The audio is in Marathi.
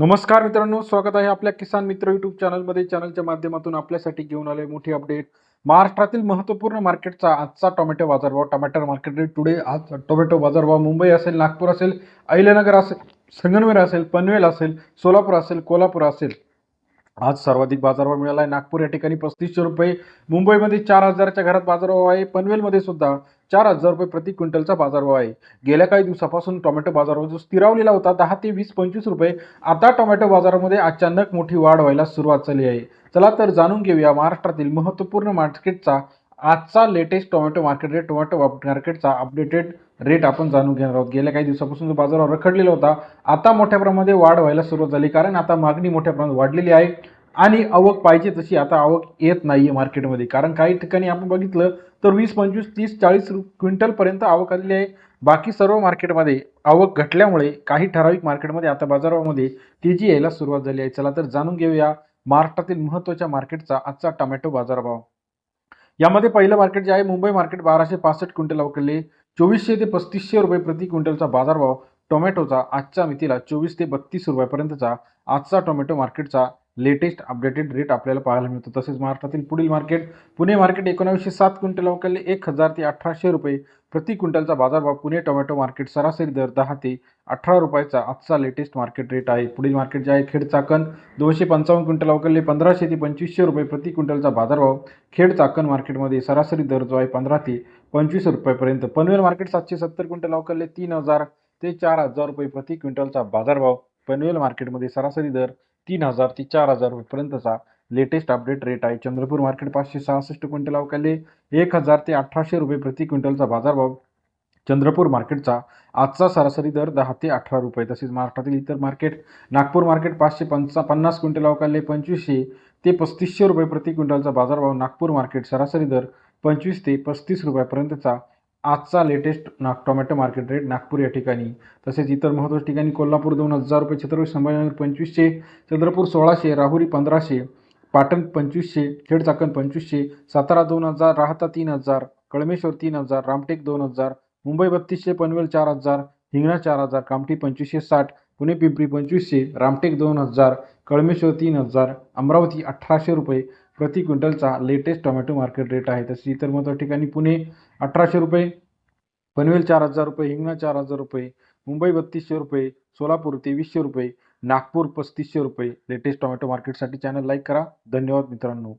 नमस्कार मित्रांनो स्वागत आहे आपल्या किसान मित्र युट्यूब चॅनलमध्ये चॅनलच्या माध्यमातून आपल्यासाठी घेऊन आले मोठी अपडेट महाराष्ट्रातील महत्त्वपूर्ण मार्केटचा आजचा टोमॅटो बाजारभाव. टोमॅटो मार्केट रेट टुडे आज टोमॅटो बाजारभाव मुंबई असेल नागपूर असेल अहिल्यानगर असेल संगनवेर असेल पनवेल असेल सोलापूर असेल कोल्हापूर असेल. आज सर्वाधिक बाजारभाव मिळाला आहे नागपूर या ठिकाणी पस्तीसशे रुपये मुंबईमध्ये चार हजारच्या घरात बाजारभाव आहे. पनवेलमध्ये सुद्धा चार हजार रुपये प्रति क्विंटलचा बाजारभाव आहे. गेल्या काही दिवसापासून टोमॅटो बाजारभाव जो स्थिरावलेला होता दहा ते वीस पंचवीस रुपये. आता टोमॅटो बाजारामध्ये अचानक मोठी वाढ व्हायला सुरुवात झाली आहे. चला तर जाणून घेऊया महाराष्ट्रातील महत्त्वपूर्ण मार्केटचा आजचा latest tomato market rate tomato मार्केटचा अपडेटेड रेट आपण जाणून घेणार आहोत. गेल्या काही दिवसापासून जो बाजारावर रखडलेला होता आता मोठ्या प्रमाणामध्ये वाढ व्हायला सुरुवात झाली. कारण आता मागणी मोठ्या प्रमाणात वाढलेली आहे. आणि आवक पाहिजे तशी आता आवक येत नाही आहे मार्केटमध्ये. कारण काही ठिकाणी आपण बघितलं तर वीस पंचवीस तीस चाळीस क्विंटलपर्यंत आवक आलेली आहे. बाकी सर्व मार्केटमध्ये आवक घटल्यामुळे काही ठराविक मार्केटमध्ये आता बाजारामध्ये तेजी यायला सुरुवात झाली आहे. चला तर जाणून घेऊया महाराष्ट्रातील महत्त्वाच्या मार्केटचा आजचा टोमॅटो बाजारभाव. यामध्ये पहिलं मार्केट जे आहे मुंबई मार्केट बाराशे पासष्ट क्विंटल अवकडले चोवीसशे ते पस्तीसशे रुपये प्रति क्विंटलचा बाजारभाव टोमॅटोचा आजच्या मितीला चोवीस ते बत्तीस रुपयापर्यंतचा आजचा टोमॅटो मार्केटचा लेटेस्ट अपडेटेड रेट आपल्याला पाहायला मिळतो. तसेच महाराष्ट्रातील पुढील मार्केट पुणे मार्केट एकोणावीसशे सात क्विंटल अवकाले एक हजार ते अठराशे रुपये. प्रति क्विंटलचा बाजारभाव पुणे टोमॅटो मार्केट सरासरी दर दहा ते अठरा रुपयाचा आजचा लेटेस्ट मार्केट रेट आहे. पुढील मार्केट जे आहे खेड चाकण दोनशे पंचावन्न क्विंटल अवकाले पंधराशे ते पंचवीसशे रुपये प्रति क्विंटलचा बाजारभाव. खेड चाकण मार्केटमध्ये सरासरी दर जो आहे पंधरा ते पंचवीस रुपयापर्यंत. पनवेल मार्केट सातशे सत्तर क्विंटल अवकाले तीन हजार ते चार हजार रुपये प्रति क्विंटलचा बाजारभाव. पनवेल मार्केटमध्ये सरासरी दर तीन हजार ते चार हजार रुपयेपर्यंतचा लेटेस्ट अपडेट रेट आहे. चंद्रपूर मार्केट पाचशे सहासष्ट क्विंटल अवकाले एक हजार ते अठराशे रुपये प्रति क्विंटलचा बाजारभाव चंद्रपूर मार्केटचा आजचा सरासरी दर दहा ते अठरा रुपये. तसेच महाराष्ट्रातील इतर मार्केट नागपूर मार्केट पाचशे पंचा पन्नास क्विंटल अवकाले पंचवीसशे ते पस्तीसशे रुपये प्रति क्विंटलचा बाजारभाव. नागपूर मार्केट सरासरी दर पंचवीस ते पस्तीस रुपयापर्यंतचा आजचा लेटेस्ट नाग टोमॅटो मार्केट रेट नागपूर या ठिकाणी. तसेच इतर महत्त्वाच्या ठिकाणी कोल्हापूर दोन हजार रुपये छत्रपती संभाजीनगर पंचवीसशे चंद्रपूर सोळाशे राहुरी पंधराशे पाटण पंचवीसशे खेड चाकण पंचवीसशे सातारा दोन हजार राहता तीन हजार कळमेश्वर तीन हजार रामटेक दोन हजार मुंबई बत्तीसशे पनवेल चार हजार हिंगणा चार हजार कामठी पंचवीसशे साठ पुणे पिंपरी पंचवीसशे रामटेक दोन हजार कळमेश्वर तीन हजार अमरावती अठराशे रुपये प्रति क्विंटलचा लेटेस्ट टोमॅटो मार्केट रेट आहे. तशी इतर महत्त्वाच्या ठिकाणी पुणे अठराशे रुपये पनवेल चार हजार रुपये हिंगणा चार हजार रुपये मुंबई बत्तीसशे रुपये सोलापूर तेवीसशे रुपये नागपूर पस्तीसशे रुपये. लेटेस्ट टोमॅटो मार्केटसाठी चॅनल लाईक करा. धन्यवाद मित्रांनो.